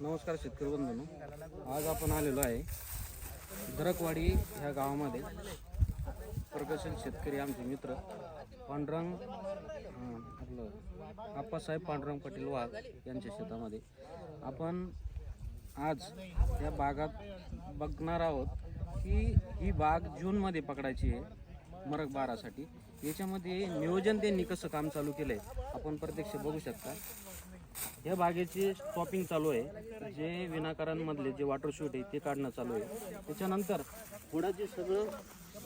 नमस्कार शेतकरी बंधूंनो. आज आपण आलेलो आहे दरकवाडी ह्या गावामध्ये. प्रगतशील शेतकरी आमचे मित्र पांडुरंग आपलं आप्पासाहेब पांडुरंग पाटील वाघ यांच्या शेतामध्ये. आपण आज या बागात बघणार आहोत की ही बाग जूनमध्ये पकडायची आहे मरक बारासाठी. याच्यामध्ये नियोजन त्यांनी कसं काम चालू केलं आहे आपण प्रत्यक्ष बघू शकता. या बागेची स्टॉपिंग चालू आहे. जे विनाकारांमधले जे वॉटर शूट आहे ते काढणं चालू आहे. त्याच्यानंतर खोडाचे सगळं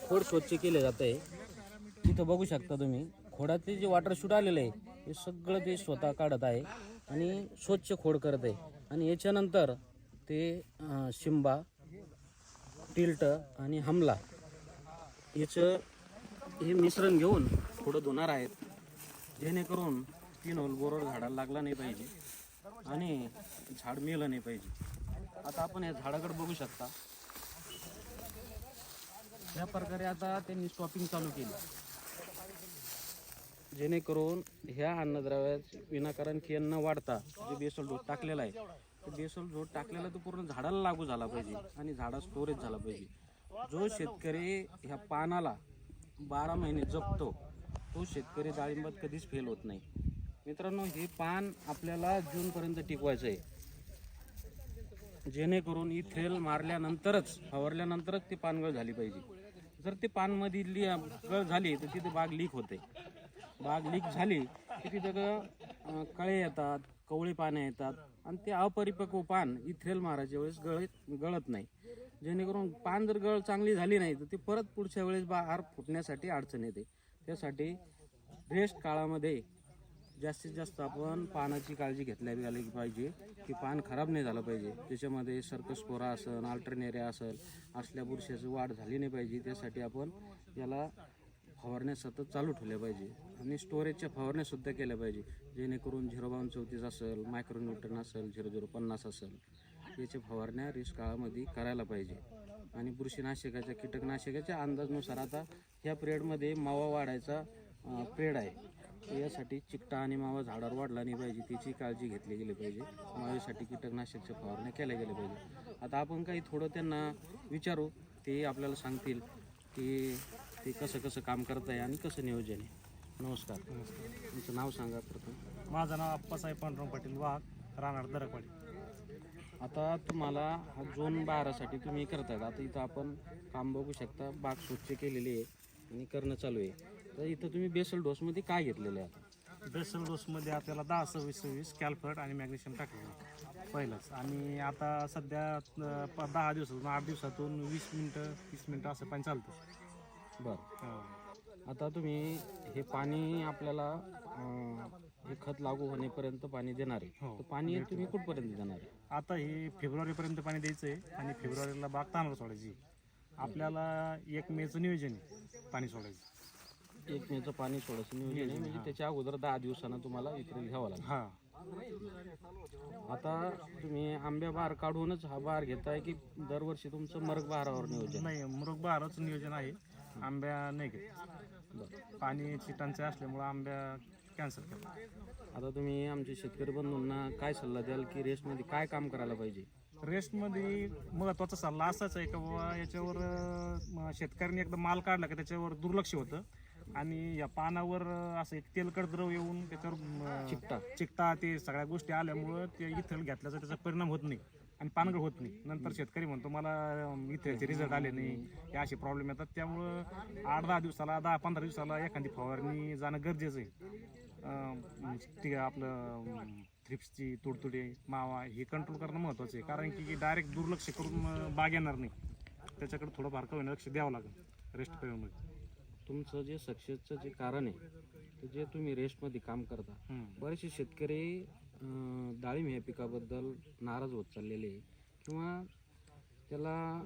खोड स्वच्छ केले जात आहे. तिथं बघू शकता तुम्ही खोडाचे जे वॉटर शूट आलेलं आहे हे सगळं ते स्वतः काढत आहे आणि स्वच्छ खोड करत आहे. आणि याच्यानंतर ते शिंबा टिल्ट आणि हमला याचं हे मिश्रण घेऊन थोडं धुणार आहेत. जेणेकरून तीन होल बोरड झाडाला लागला नाही पाहिजे. आणि झाड मेलं नाही पाहिजे. आता आपण या झाडाकडे बघू शकता. या प्रकारे आता त्यांनी स्टॉपिंग चालू केली. जेणेकरून ह्या अन्नद्रव्यात विनाकारण की न वाढता जे बेसल डोस टाकलेला आहे तो बेसल डोस टाकलेला तो पूर्ण झाडाला लागू झाला पाहिजे आणि झाडा स्टोरेज झाला पाहिजे. जो शेतकरी ह्या पानाला बारा महिने जपतो तो शेतकरी डाळिंबात कधीच फेल होत नाही. मित्रांनो हे पान आपल्याला जूनपर्यंत टिकवायचं आहे. जेणेकरून इथेल मारल्यानंतरच फवारल्यानंतरच ती पानगळ झाली पाहिजे. जर ते पानमधली गळ झाली तर तिथे बाग लीक होते. बाग लीक झाली की तिथं कळे येतात कवळी पाने येतात आणि ते अपरिपक्व पान ही थ्रेल मारायच्या वेळेस गळत गळत नाही. जेणेकरून पान जर गळ चांगली झाली नाही तर ती परत पुढच्या वेळेस बा आर फुटण्यासाठी अडचण येते. त्यासाठी रेस्ट काळामध्ये जास्तीत जास्त आपण पानाची काळजी घेतल्या गेली पाहिजे की पान खराब नाही झालं पाहिजे. त्याच्यामध्ये सर्कस्पोरा असेल अल्टरनेरिया असेल असल्या बुरशाची वाढ झाली नाही पाहिजे. त्यासाठी आपण याला फवारण्या सतत चालू ठेवल्या पाहिजे. आणि स्टोरेजच्या फवारण्यासुद्धा केल्या पाहिजे. जेणेकरून झिरो बावन चौतीस असेल मायक्रोन्यूटन असेल झिरो झिरो पन्नास असेल याच्या फवारण्या रिस्क काळामध्ये करायला पाहिजे. आणि बुरशीनाशकाच्या कीटकनाशकाच्या अंदाजनुसार आता ह्या पिरियडमध्ये मावा वाढायचा पिरियड आहे. यासाठी चिकटा आणि मावा झाडावर वाढला नाही पाहिजे. त्याची काळजी घेतली गेली पाहिजे. मावेसाठी कीटकनाशकच्या फवारण्या केल्या गेल्या पाहिजे. आता आपण काही थोडं त्यांना विचारू. ते आपल्याला सांगतील की ते कसं कसं काम करत आहे आणि कसं नियोजन आहे. नमस्कार. तुमचं नाव सांगा प्रथम. माझं नाव अप्पासाहेब पांडुरंग पाटील वाघ राहणार दरकवाडी. आता तुम्हाला हा झोन बारासाठी तुम्ही करतायत आता इथं आपण काम बघू शकता. बाग स्वच्छ केलेली आहे आणि करणं चालू आहे. तर इथं तुम्ही बेसल डोसमध्ये काय घेतलेलं आहे बेसल डोसमध्ये आपल्याला दहा सव्वीस सव्वीस कॅल्फर्ट आणि मॅग्नेशियम टाकलेलं पहिलंच. आणि आता सध्या अं, प- दहा दिवसातून आठ दिवसातून वीस मिनटं तीस मिनटं असं पाणी चालतं. बरं. हां. आता तुम्ही हे पाणी आपल्याला अं, हे खत लागू होण्यापर्यंत पाणी देणार आहे. हो. तर पाणी तुम्ही कुठपर्यंत देणार आहे? आता हे फेब्रुवारीपर्यंत पाणी द्यायचं आहे आणि फेब्रुवारीला बाग तांदूळ सोडायची. आपल्याला एक मेचं नियोजन आहे पाणी सोडायचं. एक मेचं पाणी नियोजन आहे. म्हणजे त्याच्या अगोदर दहा दिवसानं तुम्हाला विक्री घ्यावं लागेल. हां. आता तुम्ही आंब्या बहार काढूनच हा बहार घेताय की दरवर्षी तुमचं मरग बहारावर नियोजन? नाही मृग बहारच नियोजन आहे. आंब्या नाही घेत. पाण्याची टंचाई असल्यामुळं आंब्या कॅन्सल केला आता तुम्ही आमचे शेतकरी बंधूंना काय सल्ला द्याल की रेस्टमध्ये काय काम करायला पाहिजे? रेस्टमध्ये महत्त्वाचा सल्ला असाच आहे का बाबा याच्यावर शेतकऱ्यांनी एकदा माल काढला का त्याच्यावर दुर्लक्ष होतं. आणि या पानावर असं एक तेलकट द्रव येऊन त्याच्यावर चिकटा. चिकटा ते सगळ्या गोष्टी आल्यामुळं ते इथेल घेतल्याचा त्याचा परिणाम होत नाही आणि पानगळ होत नाही. नंतर शेतकरी म्हणतो मला इथेलचे रिझल्ट आले नाही. हे असे प्रॉब्लेम येतात. त्यामुळं आठ दहा दिवसाला दहा पंधरा दिवसाला एखादी फवारणी जाणं गरजेचं आहे. अं, ते आपलं थ्रिप्सची तुडतुडे मावा हे कंट्रोल करणं महत्त्वाचं आहे. कारण की डायरेक्ट दुर्लक्ष करून बाग येणार नाही. त्याच्याकडे थोडं फार कमी लक्ष द्यावं लागेल रेस्ट पिरियडमध्ये तुमचं जे सक्सेसचं जे कारण आहे ते जे तुम्ही रेस्टमध्ये काम करता. बरेचसे शेतकरी डाळिंब या पिकाबद्दल नाराज होत चाललेले आहे किंवा त्याला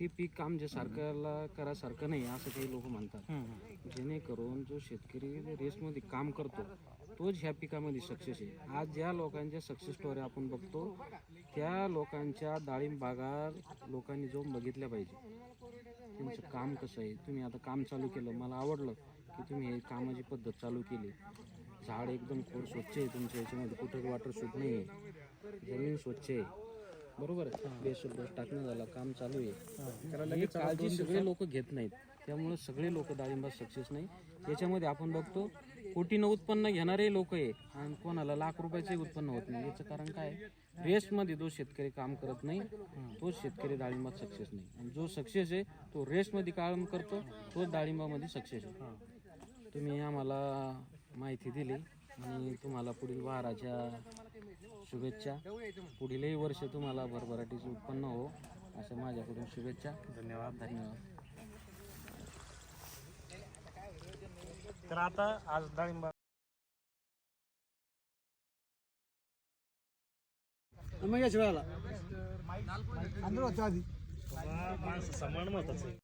ते पीक आमच्या सारख्याला करासारखं नाही असं काही लोक म्हणतात. जेणेकरून जो शेतकरी रेसमध्ये काम करतो तोच ह्या पिकामध्ये सक्सेस आहे. आज ज्या लोकांच्या सक्सेस स्टोरी आपण बघतो त्या लोकांच्या डाळिंब बागा लोकांनी जाऊन बघितल्या पाहिजे. त्यांचं काम कसं आहे? तुम्ही आता काम चालू केलं मला आवडलं की तुम्ही हे कामाची पद्धत चालू केली. झाड एकदम खोड स्वच्छ आहे तुमच्या याच्यामध्ये कुठं वॉटर शूट नाही आहे. जमीन स्वच्छ आहे. बरोबर बेशुद्ध टाकणं झालं काम चालू आहे. काळजी सगळे लोक घेत नाहीत. त्यामुळे सगळे लोक डाळिंबात सक्सेस नाही. याच्यामध्ये आपण बघतो कोटीनं उत्पन्न घेणारे लोक आहे आणि कोणाला लाख रुपयाचे उत्पन्न होत नाही. याचं कारण काय? रेस्टमध्ये जो शेतकरी काम करत नाही तो शेतकरी डाळिंबात सक्सेस नाही. आणि जो सक्सेस आहे तो रेस्टमध्ये काम करतो तोच डाळिंबामध्ये सक्सेस आहे. तुम्ही आम्हाला माहिती दिली आणि तुम्हाला पुढील बहाराच्या शुभेच्छा. पुढीलही वर्ष तुम्हाला भरभराटीचे उत्पन्न हो. असं माझ्याकडून शुभेच्छा. धन्यवाद. धन्यवाद. तर आता आज डाळिंबा मग याच वेळाला आधी माणसं समान महत्वाचं आहे.